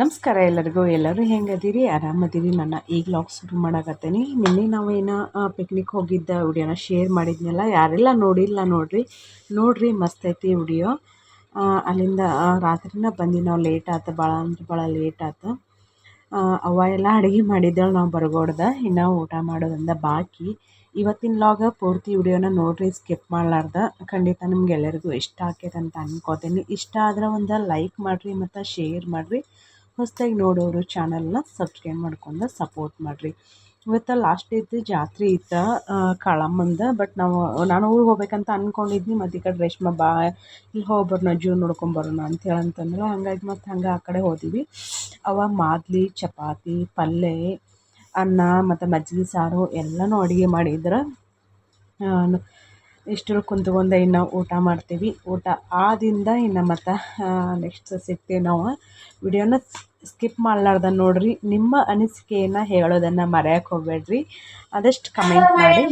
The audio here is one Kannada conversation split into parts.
ನಮಸ್ಕಾರ ಎಲ್ಲರಿಗೂ. ಎಲ್ಲರೂ ಹೆಂಗದಿರಿ? ಆರಾಮದಿರಿ. ನನ್ನ ಈಗ ಲಾಗ್ ಶುರು ಮಾಡಕತ್ತೀನಿ. ನಿನ್ನೆ ನಾವು ಏನೋ ಪಿಕ್ನಿಕ್ ಹೋಗಿದ್ದ ವಿಡಿಯೋನ ಶೇರ್ ಮಾಡಿದ್ನಲ್ಲ, ಯಾರೆಲ್ಲ ನೋಡಿಲ್ಲ ನೋಡ್ರಿ. ನೋಡ್ರಿ, ಮಸ್ತ್ ಐತಿ ವಿಡಿಯೋ. ಅಲ್ಲಿಂದ ರಾತ್ರಿನ ಬಂದು ನಾವು ಲೇಟ್ ಆಯ್ತು ಭಾಳ ಅಂದ್ರೆ ಭಾಳ ಲೇಟ್ ಆಯ್ತು ಅವ ಎಲ್ಲ ಅಡುಗೆ ಮಾಡಿದ್ದೇಳು ನಾವು ಬರ್ಗೋಡ್ದ. ಇನ್ನು ಊಟ ಮಾಡೋದಂದ ಬಾಕಿ. ಇವತ್ತಿನ ಲಾಗ ಪೂರ್ತಿ ವಿಡಿಯೋನ ನೋಡ್ರಿ ಸ್ಕಿಪ್ ಮಾಡಲಾರ್ದ. ಖಂಡಿತ ನಿಮ್ಗೆ ಎಲ್ಲರಿಗೂ ಇಷ್ಟ ಆಕೈತೆ ಅಂತ ಅನ್ಕೋತೀನಿ. ಇಷ್ಟ ಆದ್ರೆ ಒಂದು ಲೈಕ್ ಮಾಡಿರಿ ಮತ್ತು ಶೇರ್ ಮಾಡಿರಿ. ಹೊಸದಾಗಿ ನೋಡೋರು ಚಾನಲ್ನ ಸಬ್ಸ್ಕ್ರೈಬ್ ಮಾಡ್ಕೊಂಡು ಸಪೋರ್ಟ್ ಮಾಡಿರಿ. ಇವತ್ತು ಲಾಸ್ಟ್ ಇತ್ತು ಜಾತ್ರೆ ಇತ್ತು ಕಾಳಮ್ಮಂದ, ಬಟ್ ನಾವು, ನಾನು ಊರಿಗೆ ಹೋಗ್ಬೇಕಂತ ಅಂದ್ಕೊಂಡಿದ್ನಿ ಮತ್ತು ಈ ಕಡೆ ರೇಷ್ಮೆ ಬಾ ಇಲ್ಲಿ ಹೋಗ್ಬರೋಣ ಜೂ ನೋಡ್ಕೊಂಬರೋಣ ಅಂತೇಳಿ ಅಂತಂದ್ರೆ ಹಂಗಾಗಿ ಮತ್ತು ಹಂಗೆ ಆ ಕಡೆ ಹೋದಿವಿ. ಅವ ಮಾದ್ಲಿ, ಚಪಾತಿ ಪಲ್ಯ ಅನ್ನ, ಮತ್ತು ಮಜ್ಜಿಗೆ ಸಾರು ಎಲ್ಲನೂ ಅಡುಗೆ ಮಾಡಿದ್ರೆ ಇಷ್ಟರ ಕುಂತ್ಕೊಂಡೆ ಇನ್ನು ಊಟ ಮಾಡ್ತೀವಿ. ಊಟ ಆದಿಂದ ಇನ್ನು ಮತ್ತು ನೆಕ್ಸ್ಟ್ ಸಿಗ್ತೀವಿ ನಾವು. ವಿಡಿಯೋನ ಸ್ಕಿಪ್ ಮಾಡಲಾರ್ದ ನೋಡ್ರಿ. ನಿಮ್ಮ ಅನಿಸಿಕೆಯನ್ನು ಹೇಳೋದನ್ನು ಮರೆಯಕ್ಕೆ ಹೋಗ್ಬೇಡ್ರಿ. ಆದಷ್ಟು ಕಮೆಂಟ್ ಮಾಡಿ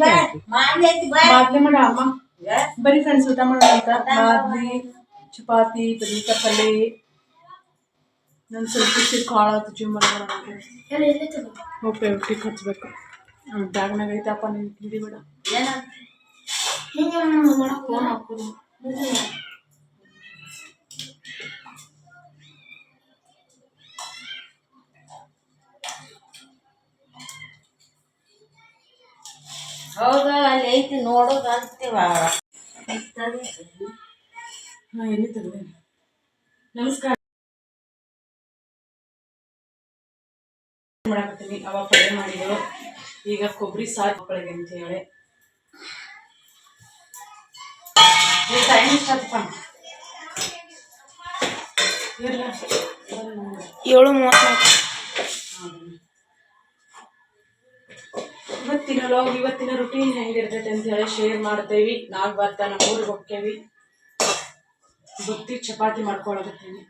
ಬರೀ ಫ್ರೆಂಡ್ಸ್ ಊಟ ಮಾಡೋಣ ಅಂತ. ಮಾದ್ಲಿ ಚಪಾತಿ ಬದ್ನಿಕಾಯಿ ಪಲ್ಯ ನನ್ನ ಸ್ವಲ್ಪ ಸಿಕ್ಕ ಕಾಳು ಜಿಮ್ ಮಾಡೋಣ ಹೋಗ್ತೇ ಹಚ್ಚಬೇಕು ಹಚ್ಬೇಕು? ಬ್ಯಾಗ್ನಾಗ ಐತಪ್ಪ ನೀನು ಫೋನ್ ಹಾಕೋದು ಅಲ್ಲಿ ಐತಿ ನಮಸ್ಕಾರ. ಮಾಡಾಕತ್ತೀನಿ ಅವ ಪಲ್ಯ ಮಾಡಿದ್ರು ಈಗ ಕೊಬ್ಬರಿ ಸಾರು ಅಂತ ಹೇಳಿ. ಏಳು ಮೂವತ್ನಾಲ್ಕು. ಇವತ್ತಿನ ಲಾಗ್ ಇವತ್ತಿನ ರುಟೀನ್ ಹೆಂಗಿರ್ತೈತೆ ಅಂತ ಹೇಳಿ ಶೇರ್ ಮಾಡ್ತೇವಿ. ನಾಲ್ಕು ಬರ್ತಾ ನಮ್ಮ ಊರಿಗೆ ಹೋಗ್ತೇವಿ ಬುತ್ತಿ ಚಪಾತಿ ಮಾಡ್ಕೊಳಕತ್ತೀನಿ.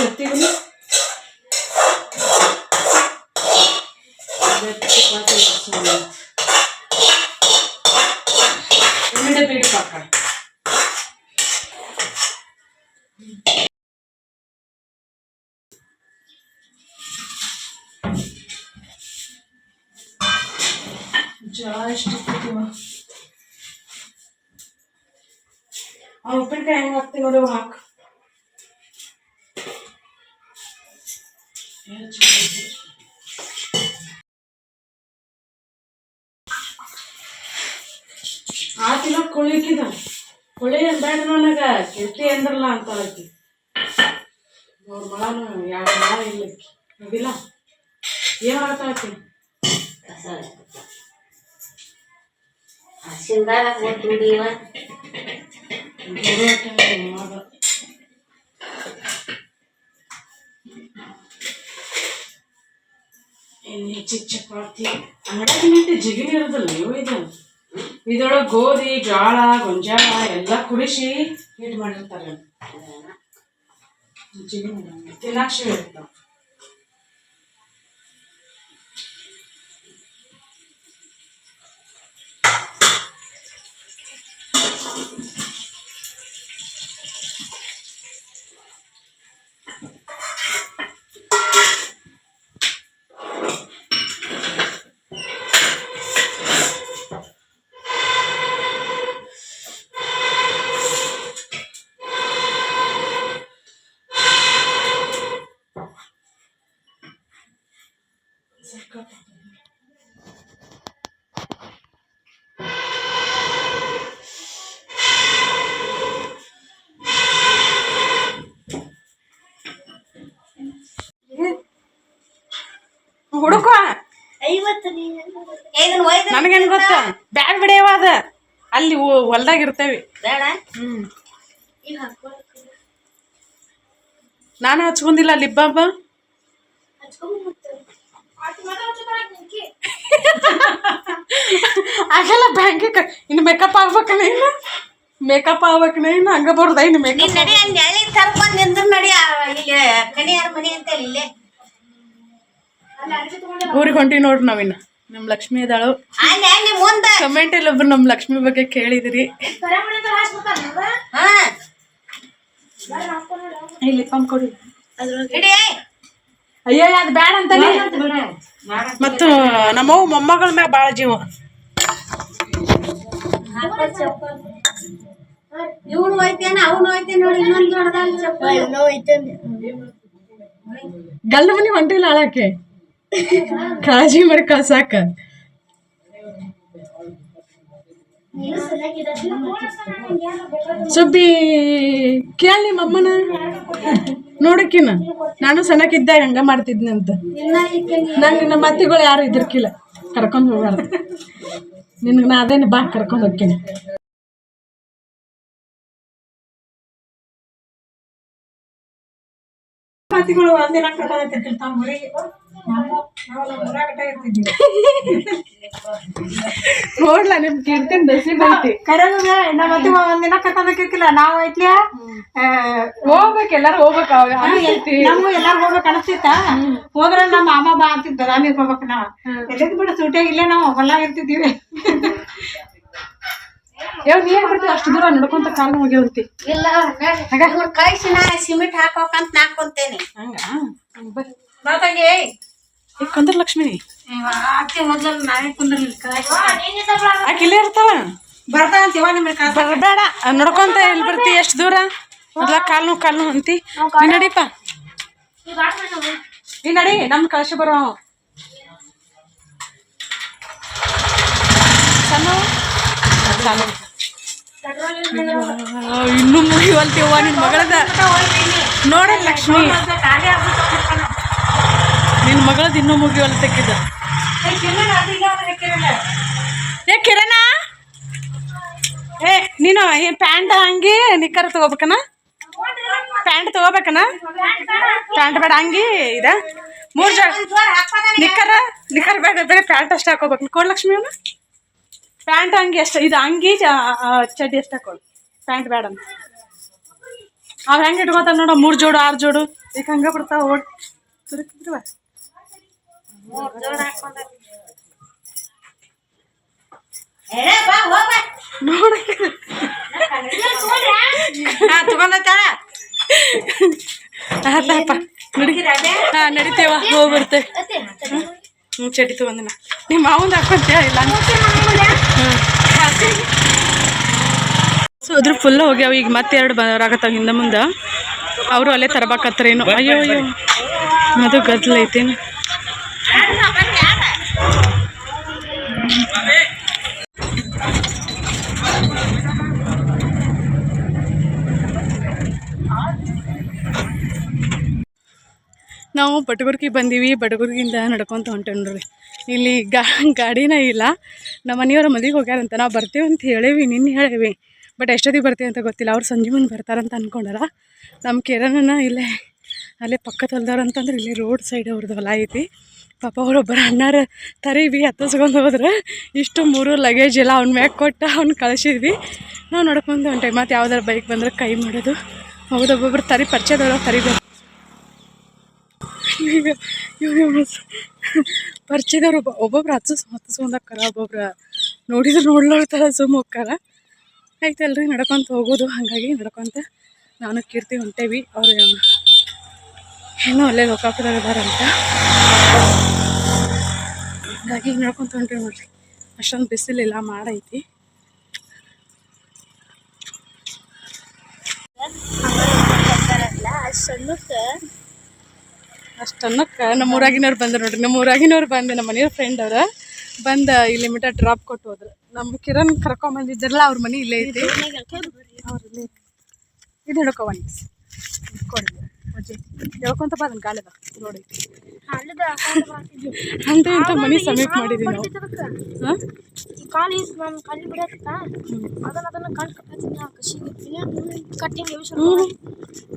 ಬರ್ತೀವಿ ಚಪಾತಿ ಬೀಡು ಪಾಕ. ಜಳ ಎಷ್ಟು ಆ ಉಪ್ಪಿನಕಾಯಿ ಹೆಂಗೆ ಹಾಕ್ತೀವಿ ನೋಡಿ ಹಾಕು ಆತಿನ ಕುಳಿಕಿದ. ಕುಳಿ ಬೇಡ ನನಗ ಕೆಟ್ಟಿ ಅಂದ್ರಲ್ಲ ಅಂತ ಆಕಿ ಅವ್ರ ಮಳನು ಯಾವ ಮಳ ಇಲ್ಲಕ್ಕಿ ಅದಿಲ್ಲ ಏನ್ ಮಾಡ್ತಾ ಆಕಿ ಹಸಿಂದಾಗ ಒಟ್ಟು ದುಡಿಯುವ ಚಪಾತಿ ಅಂಗಡಿ ನಿಂತು ಜಿಗಿನಿ ಇರೋದಿಲ್ಲ ನೀವು ಇದು ಇದ್ರೊಳಗೆ ಗೋಧಿ ಜೋಳ ಗೊಂಜಾಳ ಎಲ್ಲ ಕುಡಿಸಿ ಹೀಟ್ ಮಾಡಿರ್ತಾರೆ ಜಿಗಿನಿ ತಿನ್ನಾಕ್ಷಿ ಇರ್ತಾವ ಅದ. ಅಲ್ಲಿ ಹೊಲ್ದಾಗ ಇರ್ತೇವಿ. ಹ್ಮ್. ನಾನು ಹಚ್ಕೊಂಡಿಲ್ಲ ಲಿಬ್ಬಾಬ ಆಗಲ್ಲ ಬ್ಯಾಂಕಿಗೆ ಇನ್ನು ಮೇಕಪ್ ಆಗ್ಬೇಕನ ಇನ್ನು? ಮೇಕಪ್ ಆಗ್ಬೇಕನ ಇನ್ನು? ಹಂಗ ಬರ್ದ ಇನ್ನು ನೀನ್ ಮೇಕಪ್ ನಡಿ ನೆಳಿ ಎಳಿ ತರ್ಕೊಂಡ್ ನಿಂದ್ರ ನಡಿ ಇಲ್ಲಿ ಕಣಿಯಾರ ಮನಿ ಅಂತ ಇಲ್ಲೇ. ಊರಿಗೆ ಹೊಂಟಿ ನೋಡ್ರಿ ನಾವಿನ್ನ. ನಮ್ಮ ಲಕ್ಷ್ಮಿ ಮುಂದ. ಕಮೆಂಟ್ ಅಲ್ಲಿ ಒಬ್ರು ನಮ್ಮ ಲಕ್ಷ್ಮಿ ಬಗ್ಗೆ ಕೇಳಿದಿರಿ. ಹಾ. ಇಲ್ಲಿ ಪಂಪ್ ಕೊಡಿ. ಅಯ್ಯೋ ಅದು ಬೇಡ ಅಂತಾನೆ ಮತ್ತು ನಮ್ಮವು ಮೊಮ್ಮಗಳ ಮ್ಯಾಗ ಭಾಳ ಜೀವ. ಇವನು ಹೋಯ್ತೇನ ಅವನು ಹೋಯ್ತೇನೆ ನೋಡಿ ಇನ್ನೊಂದು ಗಲ್ಲ ಮನಿ ಹೊಂಟಿಲ್ಲ ಆಳಕ್ಕೆ. ಕಾಳಜಿ ಮಾಡಿ ಕಳ್ಸಾಕ ಸುಬ್ಬಿ ಕೇಳಿ ನಿಮ್ಮ ಅಮ್ಮನ. ನೋಡಕ್ಕಿನ ನಾನು ಸಣ್ಣಕ್ಕಿದ್ದಾಗ ಹಂಗ ಮಾಡ್ತಿದ್ನಿ ಅಂತ. ನಂಗೆ ನಮ್ಮ ಅತ್ತಿಗಳು ಯಾರು ಇದ್ರಕಿಲ್ಲ ಕರ್ಕೊಂಡು ಹೋಗಾರ ನಿನ್ಗೆ ನಾ ಅದೇನು ಬಾ ಕರ್ಕೊಂಡು ಹೋಗ್ತೀನಿ. ಅತ್ತಿಗಳು ಒಂದಿನ ಕರ್ಕೊಂಡು ತಮ್ಮ ಊರಿಗೆ? ನೋಡ್ಲಾ ನಿಮ್ ಕೀರ್ತಿನ್ ದಸಿ ಬೈತಿ ಕರೆದ್ರೆ ನಮ್ಮ ಅತ್ತೆ ಒಂದಿನ ಕರ್ಕೊಂಡಕ್ಕಿಲ್ಲ ನಾವು ಐತ್ಲಿಯ ಹೋಗ್ಬೇಕು ಎಲ್ಲಾರು ಹೋಗ್ಬೇಕು ಅವಾಗ. ನಮ್ಮ ಎಲ್ಲಾರು ಹೋಗ್ಬೇಕು ಅನಿಸ್ತಿತ್ತ? ಹೋದ್ರ ನಮ್ಮ ಮಾಮ ಬಾ ಅಂತಿದ್ದ ರಾಮಿಗೆ ಹೋಗ್ಬೇಕು ನಾವು. ಎಲ್ಲಿದ್ ಬಿಟ್ಟು ಸೂಟೇ ಇಲ್ಲೇ ನಾವು ಹೊಲ ಇರ್ತಿದ್ದೀವಿ. ಯಾವ ನೀ ಏನ್ ಬರ್ತೀವಿ ಅಷ್ಟು ದೂರ ನಡ್ಕೊಂತ ಕಾಲ್ ಹೋಗ್ಯವಂತಿ ಇಲ್ಲ ಇವ್ರ ಕಳ್ಸಿ ನಾ ಸಿಮೆಂಟ್ ಹಾಕೋಕಂತ ನಾಕೊಂತೇನೆ ಹಂಗ? ಮಾತಾಗಿ ಈಗ ಕಂದ್ರ ಲಕ್ಷ್ಮಿ? ಆಕೆ ಇಲ್ಲೇ ಇರ್ತಾವ ಬರ್ತಾ ಅಂತೀವ ನಿಮ್ಮ ಕಾ ಬರಬೇಡ. ನಡ್ಕೊಂತ ಎಲ್ಲಿ ಬರ್ತಿ? ಎಷ್ಟು ದೂರ? ಮೊದ್ಲ ಕಾಲು ನೋವು ಕಾಲು ನೋವು ಅಂತಿ. ನಡೀಪ. ನೀ ನಡಿ ನಮ್ ಕಳ್ಸಿ ಬರೋ ಸಣ್ಣ ಇನ್ನು ಆ, ಇನ್ನೂ ಮುಗಿವಲ್ತಿವ್ವ ನಿನ್ ಮಗಳದ. ನೋಡ ಲಕ್ಷ್ಮಿ. ನಿನ್ ಮಗಳದ್ದು ಇನ್ನೂ ಮುಗಿವಲ್ತಕ್ಕಿದ ಏ ಕಿರಣ ಏ ನೀನು ಏನು ಪ್ಯಾಂಟ್ ಹಂಗೆ ನಿಕ್ಕರ ತಗೋಬೇಕನ? ಪ್ಯಾಂಟ್ ತಗೋಬೇಕನ? ಪ್ಯಾಂಟ್ ಬೇಡ ಹಂಗೆ ಇದ? ಮೂರು ಜನ ನಿಕ್ಕರ ನಿಕ್ಕರ್ ಬೇಡ ಬೇರೆ ಪ್ಯಾಂಟ್ ಅಷ್ಟೇ ಹಾಕೋಬೇಕು. ಕೊಡ್ ಅವನು? ಪ್ಯಾಂಟ್ ಹಂಗೆ ಅಷ್ಟ. ಇದು ಅಂಗಿ ಚಡ್ಡಿ ಎಷ್ಟು ಹಾಕೊಳ್ಳಿ ಪ್ಯಾಂಟ್ ಬೇಡ ಅಂತ. ಅವ್ ಹೆಂಗೆ ಇಟ್ಕೋತಾರ ನೋಡ ಮೂರು ಜೋಡು ಆರು ಜೋಡು. ಈಗ ಹಂಗೆ ಬಿಡ್ತಾವ ಓಡ್. ತುರುಕಿದ್ರುವ ಬಾ ಹೋಗ ನೋಡ ತಗೊಂಡೈತಾಳ ಆತಪ್ಪ ನಡಿ. ಹಾ, ನಡಿತೇವ ತಗೊಂಡಿನ ನಿಮ್ಮ ಮಾವಂದ ಹಾಕೊಂತೀಯ ಇಲ್ಲ ಸೊ ಅದ್ರ ಫುಲ್ ಹೋಗ್ಯಾವ. ಈಗ ಮತ್ತೆ ಎರಡು ಬರೋರಾಗತ್ತಾವ ಹಿಂದೆ ಮುಂದೆ. ಅವರು ಅಲ್ಲೇ ತರಬೇಕತ್ತರೇನು ಅಯ್ಯೋ ಅಯ್ಯೋ. ಅದು ಗದ್ದಲ ನಾವು ಬಟಗುರ್ಗಿ ಬಂದೀವಿ ಬಡಗೂರ್ಗಿಂದ ನಡ್ಕೊತ ಹೊಂಟೇವ್ ನೋಡ್ರಿ. ಇಲ್ಲಿ ಗಾ, ಗಾಡಿನೇ ಇಲ್ಲ, ನಮ್ಮ ಮನೆಯವ್ರ ಮದುವೆಗೆ ಹೋಗ್ಯಾರಂತ, ನಾವು ಬರ್ತೀವಿ ಅಂತ ಹೇಳೇವಿ ನಿನ್ನೆ ಹೇಳೇವಿ ಬಟ್ ಎಷ್ಟೊತ್ತಿಗೆ ಬರ್ತೀವಿ ಅಂತ ಗೊತ್ತಿಲ್ಲ, ಅವ್ರು ಸಂಜೆ ಮುಂದೆ ಬರ್ತಾರಂತ ಅಂದ್ಕೊಂಡಾರ ನಮ್ಮ ಕಿರಣನ ಇಲ್ಲೇ, ಅಲ್ಲೇ ಹೊಲ್ದವ್ರು ಅಂತಂದ್ರೆ ಇಲ್ಲಿ ರೋಡ್ ಸೈಡ್ ಅವ್ರದ್ದು ಹೊಲ ಐತಿ. ಪಾಪ ಅವರೊಬ್ಬರು ಅಣ್ಣಾರ ತರೀವಿ, ಹತ್ತಿಸ್ಕೊಂಡು ಹೋದ್ರೆ. ಇಷ್ಟು ಮೂರು ಲಗೇಜ್ ಎಲ್ಲ ಅವ್ನ ಮ್ಯಾಗ ಕೊಟ್ಟು ಅವ್ನು ಕಳಿಸಿದ್ವಿ. ನಾವು ನಡ್ಕೊಂಡು ಟೈಮ್ ಮತ್ತು ಯಾವ್ದಾರು ಬೈಕ್ ಬಂದ್ರೆ ಕೈ ಮಾಡೋದು ಹೌದು, ಒಬ್ಬೊಬ್ರು ತರಿ ಪರಿಚಯದವ್ರು, ತರಿಬೇಕು. ಪರಿಚಯದವ್ರು ಒಬ್ಬ ಒಬ್ಬೊಬ್ರು ಹತ್ತಿಸ್ ಹತ್ತಿಸ್ಕೊಂಡಕ್ಕಾರ ಒಬ್ಬೊಬ್ರು ನೋಡಿದ್ರೆ ನೋಡ್ಲೋರ್ ಥರ ಸುಮ್ಮ ಹೋಗ್ತಾರ ಆಯ್ತಲ್ರಿ ನಡ್ಕೊಂತ ಹೋಗೋದು, ಹಾಗಾಗಿ ನಡ್ಕೊಂತ ನಾನು ಕೀರ್ತಿ ಹೊಂಟೇವಿ. ಅವ್ರು ಏನೋ ಅಲ್ಲೇ ಲೋಕಾಪುರದಾಗ ಇದಾರಂತ. ಹಾಗಾಗಿ ನಡ್ಕೊಂತ ಹೊಂಟೇವಿ ನೋಡ್ರಿ. ಅಷ್ಟೊಂದು ಬಿಸಿಲಿಲ್ಲ ಮಾಡೈತಿ. ಅಷ್ಟು ಅನ್ನಕ್ಕೆ ನಮ್ಮ ಊರಾಗಿನವ್ರು ಬಂದ್ರು ನೋಡ್ರಿ. ನಮ್ಮ ಊರಾಗಿನವ್ರು ಬಂದು ನಮ್ಮ ಮನೆಯವ್ರ ಫ್ರೆಂಡ್ ಅವ್ರ ಬಂದು ಇಲ್ಲಿ ಮಿಟ ಡ್ರಾಪ್ ಕೊಟ್ಟು ಹೋದ್ರು. ನಮ್ಮ ಕಿರಣ್ ಕರ್ಕೊಂಬಂದಿದ್ದಾರಲ್ಲ ಅವ್ರ ಮನೆ ಇಲ್ಲೇ ಇದೆ ಅವ್ರು ಇದು ಹಿಡ್ಕೊ ಒಂದು ಕೊಡಿ ಅಜ್ಜಿ. ಹೇಳ್ಕೊಂತ ಬಾ ಅದನ್ನ ಗಾಳಿದ ನೋಡಿ. ಅಂತ ಇಂಥ ಮನೆ ಸಮೀಪ ಮಾಡಿದ್ದೀವಿ ನಾವು? ಹಾಂ ಕಾಲೇಜ್ ನಾನು ಕಲ್ಲಿ ಬಿಡತ್ತ ಅದನ್ನ ಅದನ್ನ ಕಟ್ಟಿ ಕೀರ್ತಿ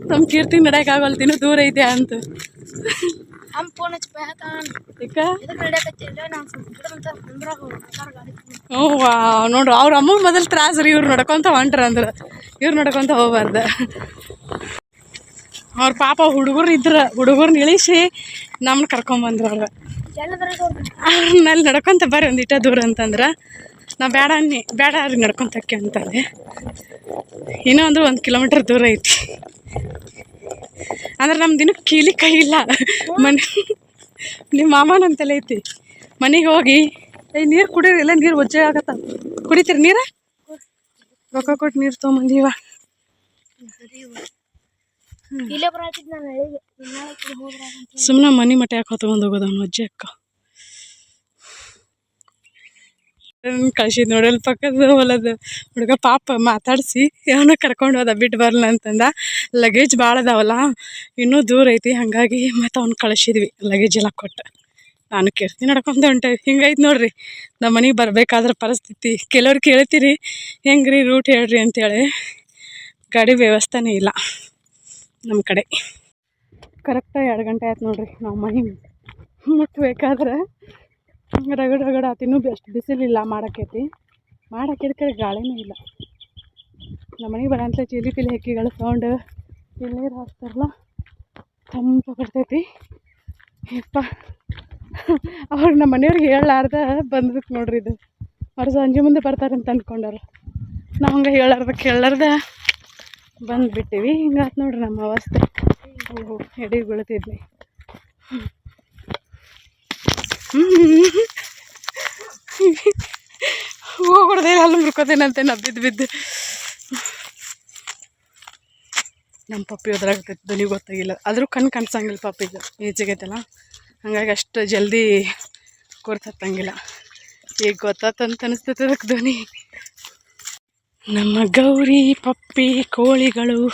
ನಮ್ಮ ಕೀರ್ತಿ ನಡ್ಯಾಕಾಗಲ್ತಿನೂ ದೂರ ಐತೆ ಅಂತ. ನೋಡ್ರಿ ಅವ್ರ ಅಮ್ಮ ಮೊದಲು ತ್ರಾಸ್ರಿ ಇವ್ರು ನಡ್ಕೊಂತ ಹೊಂಟ್ರ ಅಂದ್ರೆ. ಇವ್ರು ನಡ್ಕೊಂತ ಹೋಗ್ಬಾರ್ದು. ಅವ್ರ ಪಾಪ ಹುಡುಗರು ಇದ್ರ ಹುಡುಗರ್ನ ಇಳಿಸಿ ನಮ್ಮನ್ನ ಕರ್ಕೊಂಬಂದ್ರು ಅವ್ರು. ಅವ್ರನ್ನಲ್ಲಿ ನಡ್ಕೊಂತ ಬರ್ರಿ ಒಂದು ಇಟ್ಟ ದೂರ ಅಂತಂದ್ರೆ. ನಾ ಬೇಡ ಅನ್ನಿ ಬೇಡ ರೀ ನಡ್ಕೊಂತಕ್ಕೆ ಅಂತಂದೆ. ಇನ್ನೂ ಅಂದ್ರೆ ಒಂದು ಕಿಲೋಮೀಟರ್ ದೂರ ಐತಿ. ಅಂದ್ರೆ ನಮ್ಮ ದಿನಕ್ಕೆ ಕೀಲಿ ಕೈ ಇಲ್ಲ. ಮನೆ ನಿಮ್ಮ ತಲೆ ಐತಿ. ಮನೆಗೆ ಹೋಗಿ ಏ ನೀರು ಕುಡೀರಿ ಇಲ್ಲ ನೀರು ಒಜ್ಜೆ ಆಗತ್ತ. ಕುಡಿತೀರಿ ನೀರು? ರೊಕ್ಕ ಕೊಟ್ಟು ನೀರು ತೊಗೊಂಬಂದೀವ. ಇಲ್ಲೇ ಬರತ್ತಿದ್ ನಾನು ಸುಮ್ಮನೆ ಮನೆ ಮಟ್ಟ ಯಾಕೆ ಹೊತ್ಕೊಂಡು ಹೋಗೋದು ಅವನು ಅಜ್ಜಿ ಅಕ್ಕ. ಕಳ್ಸಿದ್ ನೋಡಲ್ ಪಕ್ಕದ ಹೊಲದ ಹುಡುಗ ಪಾಪ ಮಾತಾಡಿಸಿ ಏನೋ ಕರ್ಕೊಂಡು ಹೋದ ಬಿಟ್ಟು ಬರಲ್ಲ ಅಂತಂದ. ಲಗೇಜ್ ಭಾಳ ಅದಾವಲ್ಲ ಇನ್ನೂ ದೂರ ಐತಿ ಹಾಗಾಗಿ ಮತ್ತು ಅವ್ನು ಕಳಿಸಿದ್ವಿ ಲಗೇಜ್ ಎಲ್ಲ ಕೊಟ್ಟು. ನಾನು ಕೇಳ್ತೀನಿ ನಡ್ಕೊಂಡು ಹೊಂಟೇವಿ ಹಿಂಗೈತೆ ನೋಡ್ರಿ. ನಮ್ಮ ಮನೆಗೆ ಬರ್ಬೇಕಾದ್ರೆ ಪರಿಸ್ಥಿತಿ. ಕೆಲವ್ರು ಕೇಳ್ತೀರಿ ಹೆಂಗೆ ರೀ ರೂಟ್ ಹೇಳ್ರಿ ಅಂತೇಳಿ. ಗಾಡಿ ವ್ಯವಸ್ಥೆನೇ ಇಲ್ಲ. ನಮ್ಮ ಕಡೆ. ಕರೆಕ್ಟಾಗಿ ಎರಡು ಗಂಟೆ ಆಯ್ತು ನೋಡ್ರಿ, ನಾವು ಮನೆ ಮುಟ್ಬೇಕಾದ್ರೆ ರಗಡ ರಗಡ ಆತಿನೂ ಅಷ್ಟು ಬಿಸಿಲಿಲ್ಲ ಮಾಡಕ್ಕೈತಿ ಮಾಡಕ್ಕೈತಿ ಕಡೆ ಗಾಳಿನೂ ಇಲ್ಲ. ನಮ್ಮ ಮನೆಗೆ ಬರೋಂಥ ಚಿಲಿ ಪಿಲಿ ಹಕ್ಕಿಗಳು ಸೌಂಡ್ ನೀರು ಹಾಕ್ತಾರಲ್ಲ, ತಂಪು ಬರ್ತೈತಿ. ಯಪ್ಪ. ಅವ್ರು ನಮ್ಮ ಮನೆಯವ್ರಿಗೆ ಹೇಳಲಾರ್ದ ಬಂದ್ಬಿಟ್ಟು ನೋಡ್ರಿ ಇದು. ಅವ್ರು ಸಂಜೆ ಮುಂದೆ ಬರ್ತಾರಂತ ಅಂದ್ಕೊಂಡಾರ ನಾವು ಹಂಗೆ ಹೇಳಾರ್ದ ಕೇಳಾರ್ದ ಬಂದುಬಿಟ್ಟಿವಿ. ಹಿಂಗಾತು ನೋಡ್ರಿ ನಮ್ಮ ಅವಸ್ಥೆ. ಓಹೋ, ಎಡೆ ಬೀಳ್ತಿದ್ವಿ. ಹೋಗ್ಬಿಡ್ದೆ ಅಲ್ಲಿ ಮುರ್ಕೋತೇನಂತೆ ನಾ ಬಿದ್ದು. ನಮ್ಮ ಪಪ್ಪಿ ಒದ್ರಾಗ್ತೈತೆ ಧ್ವನಿ ಗೊತ್ತಾಗಿಲ್ಲ. ಆದರೂ ಕಣ್ಣು ಕಾಣಿಸಂಗಿಲ್ಲ ಪಪ್ಪಿಗೆ. ಈಜೆಗೈತಲ್ಲ. ಹಂಗಾಗಿ ಅಷ್ಟು ಜಲ್ದಿ ಕೊರ್ತಂಗಿಲ್ಲ ಈಗ ಗೊತ್ತಾತಂತ ಅನಿಸ್ತೈತೆ ಅದಕ್ಕೆ ಧ್ವನಿ. ನಮ್ಮ ಗೌರಿ ಪಪ್ಪಿ ಕೋಳಿಗಳು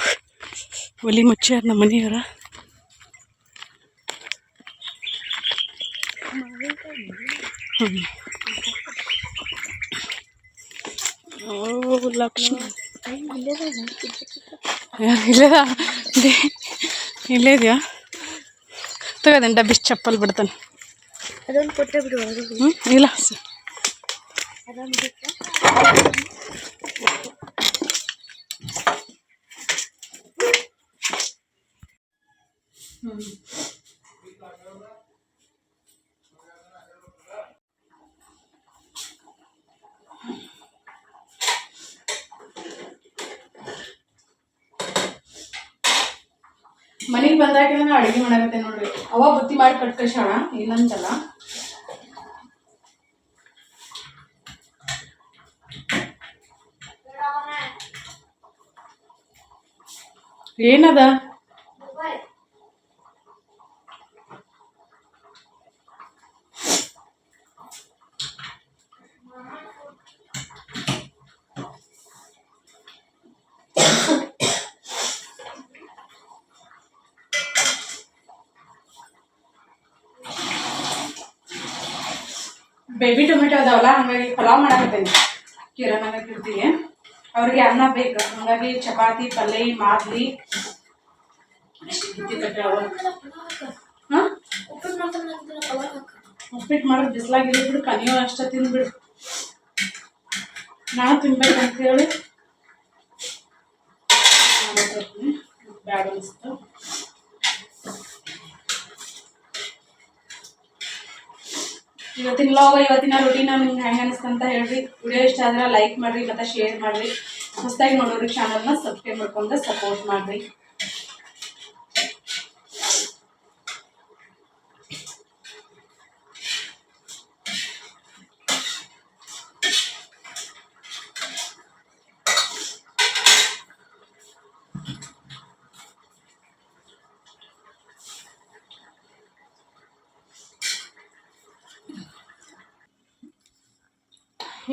ಒಲಿ ಮುಚ್ಚಾರ ನಮ್ಮ ಮನೆಯವರ ಲಕ್ಷ್ಮಿ. ಇಲ್ಲದ ಇಲ್ಲೇ ಇದೆಯಾ? ತಗೋದೇನು ಡಬ್ಬಿಸ್ ಚಪ್ಪಲ್ ಬಿಡ್ತಾನೆ. ಅದೊಂದು ಕೊಟ್ಟೆ ಬಿಡು ಇಲ್ಲ. ಸ- ಅದೊಂದು ಬಿಟ್ಟು ಮನೆಗೆ ಬಂದಾಗ ಅಡುಗೆ ಮಾಡಕತ್ತೆ ನೋಡ್ರಿ. ಅವ ಬುತ್ತಿ ಮಾಡಿ ಕಟ್ ಕಳ್ಸೋಣ ಇಲ್ಲಂತಲ್ಲ. ಏನದ ಬೇಬಿ ಟೊಮೆಟೊ ಅದಾವಲ್ಲ ಹಾಗಾಗಿ ಪಲಾವ್ ಮಾಡಕತ್ತೇನೆ. ಕಿರಣಾಗ ಇರ್ತೀವಿ ಅವ್ರಿಗೆ ಅನ್ನ ಬೇಕು. ಹಾಗಾಗಿ ಚಪಾತಿ ಪಲ್ಯ ಮಾದ್ಲಿ. ಹಾಂ? ಉಪ್ಪಿಟ್ಟು ಮಾಡೋದು ಬಿಸಿಲಾಗಿದೆ ಬಿಡು, ಕನಿಯೋ ಅಷ್ಟ ತಿಂದ್ಬಿಡು ನಾವು ತಿನ್ಬೇಕಂತ ಹೇಳಿ ಬ್ಯಾಡ ಅನಿಸ್ತು. ಇವತ್ತಿನ ವ್ಲಾಗ್ ಇವತ್ತಿನ ರೊಟೀನ ನಿಮ್ಗೆ ಹೆಂಗೆ ಅನಿಸ್ತಂತ ಹೇಳ್ರಿ. ವಿಡಿಯೋ ಇಷ್ಟ ಆದ್ರೆ ಲೈಕ್ ಮಾಡಿರಿ, ಮತ್ತು ಶೇರ್ ಮಾಡ್ರಿ. ಹೊಸದಾಗಿ ನೋಡೋರಿ ಚಾನಲ್ನ ಸಬ್ಸ್ಕ್ರೈಬ್ ಮಾಡ್ಕೊಂಡು ಸಪೋರ್ಟ್ ಮಾಡಿರಿ.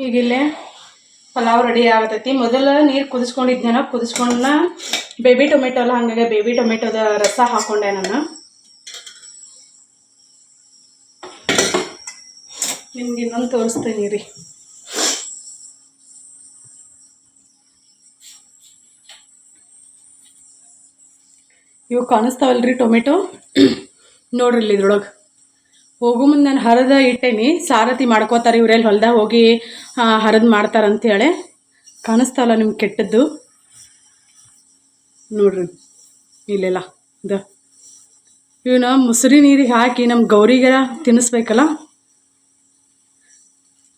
ಈಗಿಲ್ಲೇ ಪಲಾವ್ ರೆಡಿ ಆಗತೈತಿ. ಮೊದಲು ನೀರು ಕುದಿಸ್ಕೊಂಡಿದ್ದೆ ಕುದಿಸ್ಕೊಂಡ ಬೇಬಿ ಟೊಮೆಟೊ ಎಲ್ಲ ಹಂಗಾಗಿ ಬೇಬಿ ಟೊಮೆಟೊದ ರಸ ಹಾಕೊಂಡೆ ನಾನು. ನಿಮ್ಗೆ ಇನ್ನೊಂದು ತೋರಿಸ್ತೀನಿ ರೀ. ಇವು ಕಾಣಿಸ್ತಾವಲ್ರಿ ಟೊಮೆಟೊ? ನೋಡ್ರಿ ಇದ್ರೊಳಗೆ. ಹೋಗೋ ಮುಂದೆ ನಾನು ಹರದ ಇಟ್ಟೇನಿ, ಸಾರಥಿ ಮಾಡ್ಕೋತಾರೆ ಇವ್ರೆಲ್ಲಿ ಹೊಲ್ದಾಗ ಹೋಗಿ ಹರಿದು ಮಾಡ್ತಾರಂತೇಳಿ ಕಾಣಿಸ್ತಾವಲ್ಲ ನಿಮ್ಗೆ ಕೆಟ್ಟದ್ದು? ನೋಡ್ರಿ, ಇಲ್ಲೆಲ್ಲ ಇದ ಇವನ್ನ ಮುಸುರಿ ನೀರಿಗೆ ಹಾಕಿ ನಮ್ಮ ಗೌರಿಗೆಲ್ಲ ತಿನ್ನಿಸ್ಬೇಕಲ್ಲ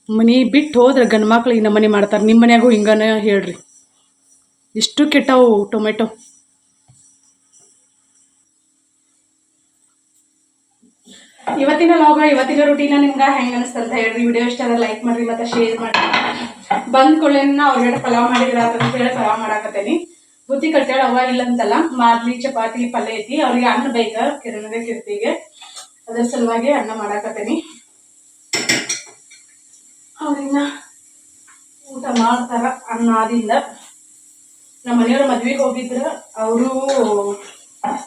ಮನೆ ಬಿಟ್ಟು ಹೋದ್ರೆ ಗಂಡು ಮಕ್ಳು ನಮ್ಮ ಮನೆ ಮಾಡ್ತಾರೆ ನಿಮ್ಮ ಮನೆಯಾಗೂ ಹಿಂಗನೇ ಹೇಳ್ರಿ. ಇಷ್ಟು ಕೆಟ್ಟವು ಟೊಮೆಟೊ. ಇವತ್ತಿನ ಲಾಗ ಇವತ್ತಿನ ರುಟೀನ ನಿಮ್ಗೆ ಹೆಂಗೆ ಅನಿಸ್ತಂತ ಹೇಳ್ರಿ. ವಿಡಿಯೋ ಇಷ್ಟ ಲೈಕ್ ಮಾಡ್ರಿ, ಮತ್ತೆ ಶೇರ್ ಮಾಡ್ರಿ. ಬಂದ್ ಅವ್ರ ಅವ್ರಗಡೆ ಪಲಾವ್ ಮಾಡಿದ್ರ ಅಂತ ಹೇಳಿ ಪಲಾವ್ ಮಾಡಾಕತ್ತೇನಿ. ಬುತ್ತಿ ಕಟ್ಟಾಳ ಅವ ಇಲ್ಲ ಅಂತಲ್ಲ ಮಾದ್ಲಿ ಚಪಾತಿ, ಪಲ್ಯ ಐತಿ. ಅವ್ರಿಗೆ ಅನ್ನ ಬೇಕ ಕಿರಣದ ಕಿರ್ತಿಗೆ. ಅದ್ರ ಸಲುವಾಗಿ ಅನ್ನ ಮಾಡಾಕತ್ತೇನಿ. ಅವ್ರಿನ್ನ ಊಟ ಮಾಡ್ತಾರ ಅನ್ನ ಆದಿಂದ ನಮ್ಮ ಮನೆಯವ್ರ ಮದ್ವೆಗೆ ಹೋಗಿದ್ರ, ಅವರು,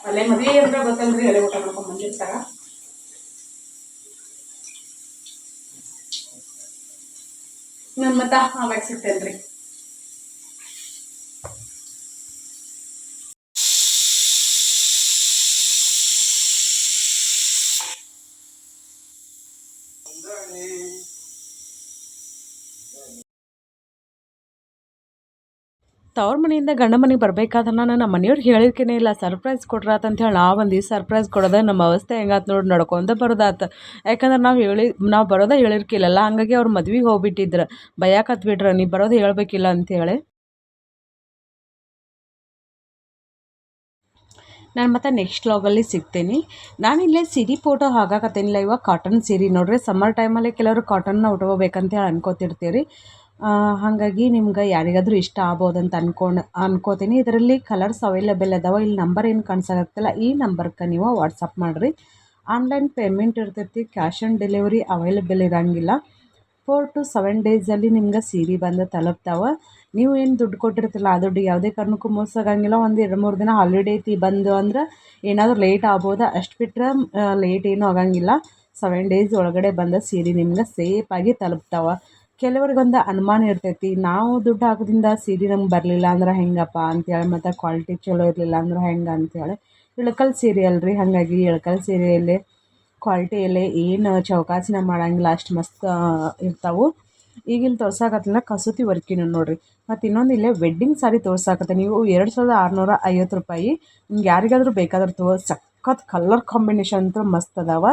ಅಲ್ಲೇ ಮದ್ವೆ ಅಂದ್ರೆ ಗೊತ್ತಲ್ರಿ, ಅಲ್ಲೇ ಊಟ ಮಾಡ್ಕೊಂಡ್ ಬಂದಿರ್ತಾರ. ನಾನು ಮತ್ತೆ ಆವಾಗ ಸಿಗ್ತೇನೆ ಸಿಗ್ತೇನ್ರಿ ತವ್ರ ಮನೆಯಿಂದ ಗಂಡ ಮನೆಗೆ ಬರಬೇಕಾದ ನಾನು ನಮ್ಮ ಮನೆಯವ್ರಿಗೆ ಹೇಳಿರ್ಕೇನೆ ಇಲ್ಲ. ಸರ್ಪ್ರೈಸ್ ಅಂತ ಹೇಳಿ ಆ ಒಂದು ಸರ್ಪ್ರೈಸ್ ಕೊಡೋದೆ ನಮ್ಮ ಅವಸ್ಥೆ ಹೆಂಗಾತು ನೋಡಿ ನಡ್ಕೊಂತ ಬರೋದಾತ. ಯಾಕಂದ್ರೆ ನಾವು ಹೇಳಿ, ನಾವು ಬರೋದೇ ಹೇಳಿರ್ಕಿಲ್ಲಲ್ಲ. ಹಂಗಾಗಿ ಅವ್ರು ಮದ್ವೆಗೆ ಹೋಗ್ಬಿಟ್ಟಿದ್ರು. ಭಯಕತ್ ಬಿಟ್ರು ನೀ ಬರೋದು ಹೇಳಬೇಕಿಲ್ಲ ಅಂತೇಳಿ ನಾನು ಮತ್ತೆ ನೆಕ್ಸ್ಟ್ ಲಾಗಲ್ಲಿ ಸಿಗ್ತೀನಿ. ನಾನು ಇಲ್ಲೇ ಸಿರಿ ಫೋಟೋ ಹಾಕಾಕತ್ತೇನಿಲ್ಲ ಇವಾಗ ಕಾಟನ್ ಸೀರಿ ನೋಡ್ರಿ. ಸಮ್ಮರ್ ಟೈಮಲ್ಲಿ ಕೆಲವರು ಕಾಟನ್ನ ಉಟ್ಕೋಬೇಕಂತ ಹೇಳಿ ಅನ್ಕೋತಿರ್ತೀರಿ ಹಾಗಾಗಿ ನಿಮ್ಗೆ ಯಾರಿಗಾದರೂ ಇಷ್ಟ ಆಗ್ಬೋದು ಅಂತ ಅನ್ಕೊಂಡು, ಅನ್ಕೋತೀನಿ. ಇದರಲ್ಲಿ ಕಲರ್ಸ್ ಅವೈಲೇಬಲ್ ಅದಾವ ಇಲ್ಲಿ ನಂಬರ್ ಏನು ಕಾಣಿಸಾಗತ್ತಲ್ಲ ಈ ನಂಬರ್ಗೆ ನೀವು ವಾಟ್ಸಪ್ ಮಾಡಿರಿ. ಆನ್ಲೈನ್ ಪೇಮೆಂಟ್ ಇರ್ತೈತಿ. ಕ್ಯಾಶ್ ಆನ್ ಡೆಲಿವರಿ ಅವೈಲೇಬಲ್ ಇರೋಂಗಿಲ್ಲ. ಫೋರ್ ಟು ಸೆವೆನ್ ಡೇಸಲ್ಲಿ ನಿಮ್ಗೆ ಸೀರೆ ಬಂದು ತಲುಪ್ತಾವೆ. ನೀವು ಏನು ದುಡ್ಡು ಕೊಟ್ಟಿರ್ತಿಲ್ಲ, ಆ ದುಡ್ಡು ಯಾವುದೇ ಕಾರಣಕ್ಕೂ ಮೋಸಾಗಂಗಿಲ್ಲ ಒಂದು ಎರಡು ಮೂರು ದಿನ ಹಾಲಿಡೇ ಐತಿ ಬಂದು ಅಂದ್ರೆ ಏನಾದರೂ ಲೇಟ್ ಆಗ್ಬೋದು. ಅಷ್ಟು ಬಿಟ್ಟರೆ ಲೇಟ್ ಏನೂ ಆಗಂಗಿಲ್ಲ. ಸೆವೆನ್ ಡೇಸ್ ಒಳಗಡೆ ಬಂದ ಸೀರೆ ನಿಮ್ಗೆ ಸೇಫಾಗಿ ತಲುಪ್ತಾವೆ. ಕೆಲವ್ರಿಗೊಂದು ಅನುಮಾನ ಇರ್ತೈತಿ, ನಾವು ದುಡ್ಡು ಹಾಕೋದ್ರಿಂದ ಸೀರೆ ನಮ್ಗೆ ಬರಲಿಲ್ಲ ಅಂದ್ರೆ ಹೆಂಗಪ್ಪ ಅಂತೇಳಿ, ಮತ್ತು ಕ್ವಾಲಿಟಿ ಚಲೋ ಇರಲಿಲ್ಲ ಅಂದ್ರೆ ಹೆಂಗೆ ಅಂತೇಳಿ. ಇಳಕಲ್ ಸೀರೆ ಅಲ್ರಿ, ಹಾಗಾಗಿ ಇಳಕಲ್ ಸೀರೆಯಲ್ಲಿ ಕ್ವಾಲಿಟಿಯಲ್ಲಿ ಏನು ಚೌಕಾಸಿನ ಮಾಡೋಂಗಿಲ್ಲ, ಅಷ್ಟು ಮಸ್ತ್ ಇರ್ತಾವೆ. ಈಗ ಇಲ್ಲಿ ತೋರ್ಸಾಕತ್ತಿಲ್ಲ, ಕಸೂತಿ ವರ್ಕಿನ ನೋಡ್ರಿ. ಮತ್ತು ಇನ್ನೊಂದು ಇಲ್ಲೇ ವೆಡ್ಡಿಂಗ್ ಸಾರಿ ತೋರ್ಸಾಕತ್ತೆ ನೀವು ಎರಡು ಸಾವಿರದ ಆರುನೂರ ಐವತ್ತು ರೂಪಾಯಿ. ನಿಮ್ಗೆ ಯಾರಿಗಾದ್ರೂ ಬೇಕಾದ್ರೆ ತೋ ಸಖತ್ ಕಲರ್ ಕಾಂಬಿನೇಷನ್ ಅಂತೂ ಮಸ್ತ್ ಅದಾವ.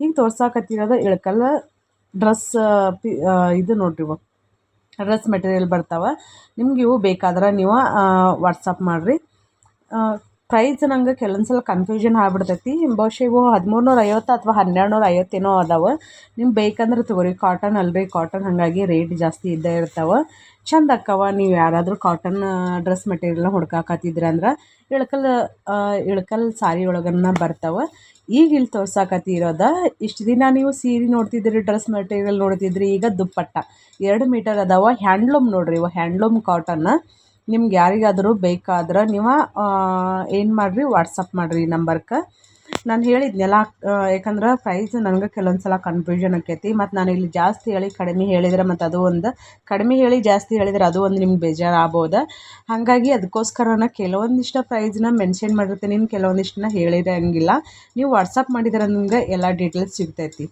ಈಗ ತೋರ್ಸಾಕತ್ತಿರೋದು ಇಳಕಲ್ ಡ್ರೆಸ್, ಪಿ ಇದು ನೋಡಿರಿ ಇವು. ಡ್ರೆಸ್ ಮೆಟೀರಿಯಲ್ ಬರ್ತಾವೆ. ನಿಮ್ಗೆ ಇವು ಬೇಕಾದ್ರೆ ನೀವು ವಾಟ್ಸಪ್ ಮಾಡಿರಿ. ಪ್ರೈಸ್ ನಂಗೆ ಕೆಲವೊಂದು ಸಲ ಕನ್ಫ್ಯೂಷನ್ ಆಗ್ಬಿಡ್ತೈತಿ. ಬಹುಶಃ ಇವು ಹದಿಮೂರು ನೂರ ಐವತ್ತು ಅಥವಾ ಹನ್ನೆರಡು ನೂರ ಐವತ್ತೇನೋ ಅದಾವೆ. ನಿಮ್ಗೆ ಬೇಕಂದ್ರೆ ತಗೋರಿ. ಕಾಟನ್ ಅಲ್ರಿ ಕಾಟನ್ ಹಾಗಾಗಿ ರೇಟ್ ಜಾಸ್ತಿ ಇದ್ದೇ ಇರ್ತಾವೆ. ಚಂದ ಅಕ್ಕವ, ನೀವು ಯಾರಾದರೂ ಕಾಟನ್ ಡ್ರೆಸ್ ಮೆಟೀರಿಯಲ್ನ ಹುಡ್ಕಾಕತ್ತಿದ್ರಿ ಅಂದ್ರೆ ಇಳಕಲ್ ಇಳಕಲ್ ಸಾರಿ ಒಳಗನ್ನ ಬರ್ತಾವೆ. ಈಗ ಇಲ್ಲಿ ತೋರ್ಸಾಕತ್ತಿರೋದ ಇಷ್ಟು ದಿನ ನೀವು ಸೀರೆ ನೋಡ್ತಿದ್ರಿ ಡ್ರೆಸ್ ಮೆಟೀರಿಯಲ್ ನೋಡ್ತಿದ್ರಿ ಈಗ ದುಪ್ಪಟ್ಟ. ಎರಡು ಮೀಟರ್ ಅದಾವ ಹ್ಯಾಂಡ್ಲೂಮ್ ನೋಡ್ರಿ ಇವು ಹ್ಯಾಂಡ್ಲೂಮ್ ಕಾಟನ್ ನಿಮ್ಗೆ ಯಾರಿಗಾದರೂ ಬೇಕಾದ್ರೆ ನೀವು ಏನು ಮಾಡಿರಿ ವಾಟ್ಸಪ್ ಮಾಡಿರಿ ಈ ನಂಬರ್ಗೆ ನಾನು ಹೇಳಿದ್ನೆಲ್ಲ ಯಾಕಂದ್ರೆ ಪ್ರೈಸ್ ನನಗೆ ಕೆಲವೊಂದು ಸಲ ಕನ್ಫ್ಯೂಷನ್ ಆಕೈತಿ ಮತ್ತು ನಾನು ಇಲ್ಲಿ ಜಾಸ್ತಿ ಹೇಳಿ ಕಡಿಮೆ ಹೇಳಿದ್ರೆ ಮತ್ತು ಅದು ಒಂದು, ಕಡಿಮೆ ಹೇಳಿ ಜಾಸ್ತಿ ಹೇಳಿದ್ರೆ ಅದು ಒಂದು ನಿಮ್ಗೆ ಬೇಜಾರು ಆಗ್ಬೋದು ಹಾಗಾಗಿ ಅದಕ್ಕೋಸ್ಕರ ನಾನು ಕೆಲವೊಂದಿಷ್ಟು ಪ್ರೈಸ್ನ ಮೆನ್ಷನ್ ಮಾಡಿರ್ತೀನಿ ಇನ್ನು ಕೆಲವೊಂದಿಷ್ಟನ್ನ ಹೇಳಿರಂಗಿಲ್ಲ. ನೀವು ವಾಟ್ಸಪ್ ಮಾಡಿದ್ರೆ ನಿಮ್ಗೆ ಎಲ್ಲ ಡೀಟೇಲ್ಸ್ ಸಿಗ್ತೈತಿ.